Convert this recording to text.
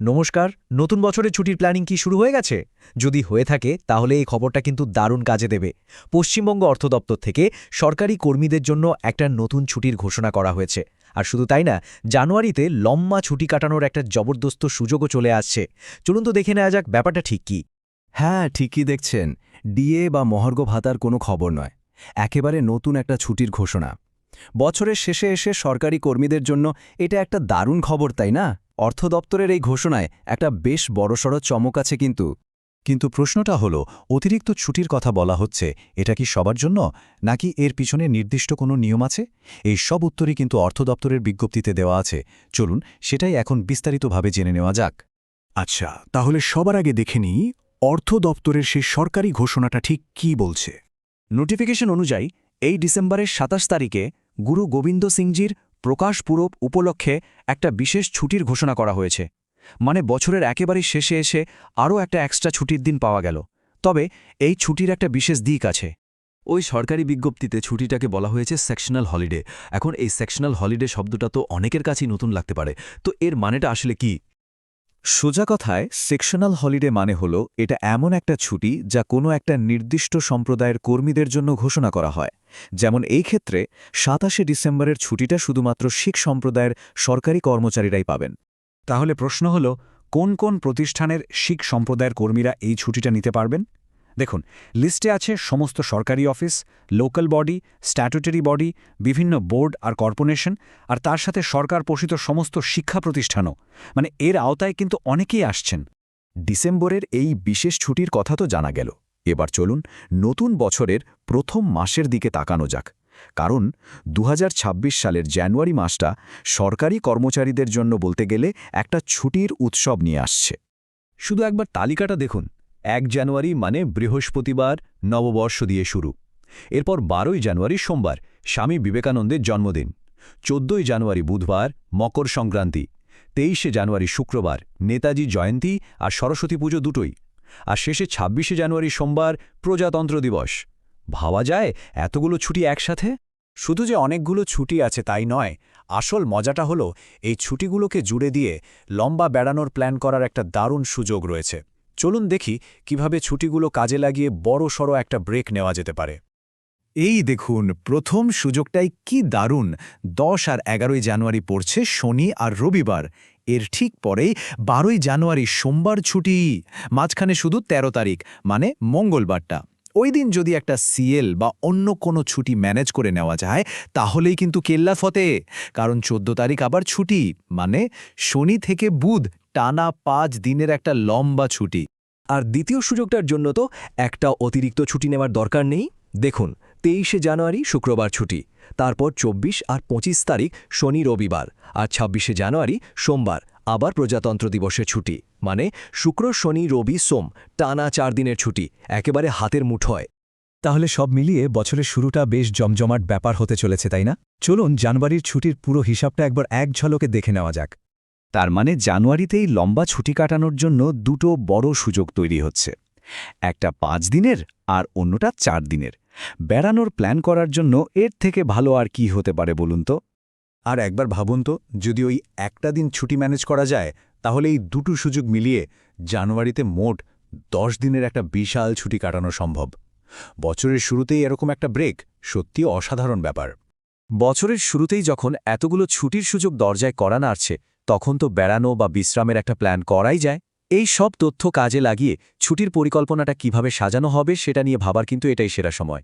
নমস্কার, নতুন বছরের ছুটির প্ল্যানিং কি শুরু হয়ে গেছে? যদি হয়ে থাকে, তাহলে এই খবরটা কিন্তু দারুণ কাজে দেবে। পশ্চিমবঙ্গ অর্থ দপ্তর থেকে সরকারি কর্মীদের জন্য একটা নতুন ছুটির ঘোষণা করা হয়েছে। আর শুধু তাই না, জানুয়ারিতে লম্বা ছুটি কাটানোর একটা জবরদস্ত সুযোগও চলে আসছে। চলুন তো দেখে নেওয়া যাক ব্যাপারটা ঠিক কি। হ্যাঁ ঠিকই দেখছেন। ডিএ বা মহার্ঘ ভাতার কোনো খবর নয়। একেবারে নতুন একটা ছুটির ঘোষণা। বছরের শেষে এসে সরকারি কর্মীদের জন্য এটা একটা দারুণ খবর, তাই না? অর্থ দপ্তরের এই ঘোষণায় একটা বেশ বড়সড় চমক আছে কিন্তু। কিন্তু প্রশ্নটা হলো, অতিরিক্ত ছুটির কথা বলা হচ্ছে, এটা কি সবার জন্য, নাকি এর পিছনে নির্দিষ্ট কোনো নিয়ম আছে? এই সব উত্তরই কিন্তু অর্থ দপ্তরের বিজ্ঞপ্তিতে দেওয়া আছে। চলুন, সেটাই এখন বিস্তারিতভাবে জেনে নেওয়া যাক। আচ্ছা তাহলে সবার আগে দেখে নিই অর্থ দপ্তরের সেই সরকারি ঘোষণাটা ঠিক কি বলছে। নোটিফিকেশন অনুযায়ী, এই ডিসেম্বরের সাতাশ তারিখে গুরু গোবিন্দ সিংজির প্রকাশ পূরব উপলক্ষে একটা বিশেষ ছুটির ঘোষণা করা হয়েছে। মানে বছরের একেবারে শেষে এসে আরও একটা এক্সট্রা ছুটির দিন পাওয়া গেল। তবে এই ছুটির একটা বিশেষ দিক আছে। ওই সরকারি বিজ্ঞপ্তিতে ছুটিটাকে বলা হয়েছে সেকশনাল হলিডে এখন এই সেকশনাল হলিডে শব্দটা তো অনেকের কাছেই নতুন লাগতে পারে। তো এর মানেটা আসলে কি? সোজা কথায় সেকশনাল হলিডে মানে হল, এটা এমন একটা ছুটি যা কোনো একটা নির্দিষ্ট সম্প্রদায়ের কর্মীদের জন্য ঘোষণা করা হয়। যেমন এই ক্ষেত্রে, সাতাশে ডিসেম্বরের ছুটিটা শুধুমাত্র শিখ সম্প্রদায়ের সরকারি কর্মচারীরাই পাবেন। তাহলে প্রশ্ন হল, কোন কোন প্রতিষ্ঠানের শিখ সম্প্রদায়ের কর্মীরা এই ছুটিটা নিতে পারবেন? দেখুন, লিস্টে আছে সমস্ত সরকারি office, local body, statutory body, বিভিন্ন বোর্ড আর কর্পোরেশন, আর তার সাথে সরকার পোষিত সমস্ত শিক্ষা প্রতিষ্ঠানও। মানে এর আওতায় কিন্তু অনেকেই আসছেন। ডিসেম্বরের এই বিশেষ ছুটির কথা তো জানা গেল। এবার চলুন নতুন বছরের প্রথম মাসের দিকে তাকানো যাক। কারণ দু হাজার ছাব্বিশ সালের জানুয়ারি মাসটা সরকারি কর্মচারীদের জন্য বলতে গেলে একটা ছুটির উৎসব নিয়ে আসছে। শুধু একবার তালিকাটা দেখুন। এক জানুয়ারি মানে বৃহস্পতিবার নববর্ষ দিয়ে শুরু। এরপর বারোই জানুয়ারি সোমবার, স্বামী বিবেকানন্দের জন্মদিন। চোদ্দই জানুয়ারি বুধবার, মকর সংক্রান্তি। তেইশে জানুয়ারি শুক্রবার, নেতাজি জয়ন্তী আর সরস্বতী পুজো দুটোই। আর শেষে ছাব্বিশে জানুয়ারি সোমবার, প্রজাতন্ত্র দিবস। ভাবা যায়, এতগুলো ছুটি একসাথে? শুধু যে অনেকগুলো ছুটি আছে তাই নয়, আসল মজাটা হলো, এই ছুটিগুলোকে জুড়ে দিয়ে লম্বা বেড়ানোর প্ল্যান করার একটা দারুণ সুযোগ রয়েছে। চলুন দেখি কীভাবে ছুটিগুলো কাজে লাগিয়ে বড় সড়ো একটা ব্রেক নেওয়া যেতে পারে। এই দেখুন, প্রথম সুযোগটাই কি দারুণ। দশ আর এগারোই জানুয়ারি পড়ছে শনি আর রবিবার। এর ঠিক পরেই বারোই জানুয়ারি সোমবার ছুটি। মাঝখানে শুধু ১৩ তারিখ মানে মঙ্গলবারটা। ওই দিন যদি একটা সিএল বা অন্য কোনো ছুটি ম্যানেজ করে নেওয়া যায়, তাহলেই কিন্তু কেল্লা ফতে। কারণ ১৪ তারিখ আবার ছুটি মানে শনি থেকে বুধ টানা পাঁচ দিনের একটা লম্বা ছুটি। আর দ্বিতীয় সুযোগটার জন্য তো একটা অতিরিক্ত ছুটি নেওয়ার দরকার নেই। দেখুন, তেইশে জানুয়ারি শুক্রবার ছুটি, তারপর ২৪ আর ২৫ তারিখ শনি রবিবার, আর ২৬শে জানুয়ারি সোমবার, আবার প্রজাতন্ত্র দিবসের ছুটি মানে শুক্র, শনি, রবি, সোম, টানা চার দিনের ছুটি, একেবারে হাতের মুঠোয় তাহলে সব মিলিয়ে বছরের শুরুটা বেশ জমজমাট ব্যাপার হতে চলেছে, তাই না? চলুন জানুয়ারির ছুটির পুরো হিসাবটা একবার এক ঝলকে দেখে নেওয়া যাক। তার মানে জানুয়ারিতেই লম্বা ছুটি কাটানোর জন্য দুটো বড় সুযোগ তৈরি হচ্ছে। একটা পাঁচ দিনের আর অন্যটা চার দিনের। বেড়ানোর প্ল্যান করার জন্য এর থেকে ভালো আর কি হতে পারে বলুন তো? আর একবার ভাবুন তো, যদি ওই একটা দিন ছুটি ম্যানেজ করা যায়, তাহলে এই দুটো সুযোগ মিলিয়ে জানুয়ারিতে মোট দশ দিনের একটা বিশাল ছুটি কাটানো সম্ভব। বছরের শুরুতেই এরকম একটা ব্রেক সত্যি অসাধারণ ব্যাপার। বছরের শুরুতেই যখন এতগুলো ছুটির সুযোগ দরজায় করা নাড়ছে তখন তো বেড়ানো বা বিশ্রামের একটা প্ল্যান করাই যায়। এই সব তথ্য কাজে লাগিয়ে ছুটির পরিকল্পনাটা কীভাবে সাজানো হবে সেটা নিয়ে ভাবার কিন্তু এটাই সেরা সময়।